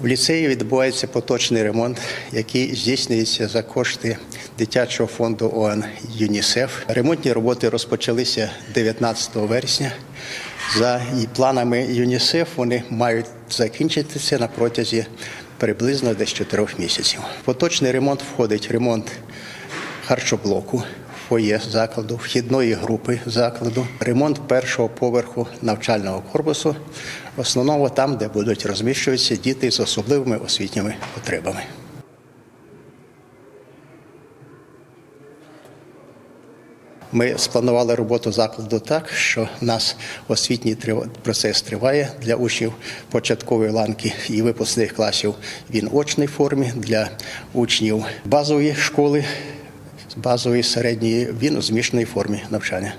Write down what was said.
В ліцеї відбувається поточний ремонт, який здійснюється за кошти дитячого фонду ООН ЮНІСЕФ. Ремонтні роботи розпочалися 19 вересня. За планами ЮНІСЕФ вони мають закінчитися на протязі приблизно десь 4 місяців. Поточний ремонт входить ремонт харчоблоку, фоє закладу, вхідної групи закладу, ремонт першого поверху навчального корпусу, в там, де будуть розміщуватися діти з особливими освітніми потребами. Ми спланували роботу закладу так, що в нас освітній процес триває для учнів початкової ланки і випускних класів. Він очній формі для учнів базової школи, базової середньої він у змішаній формі навчання.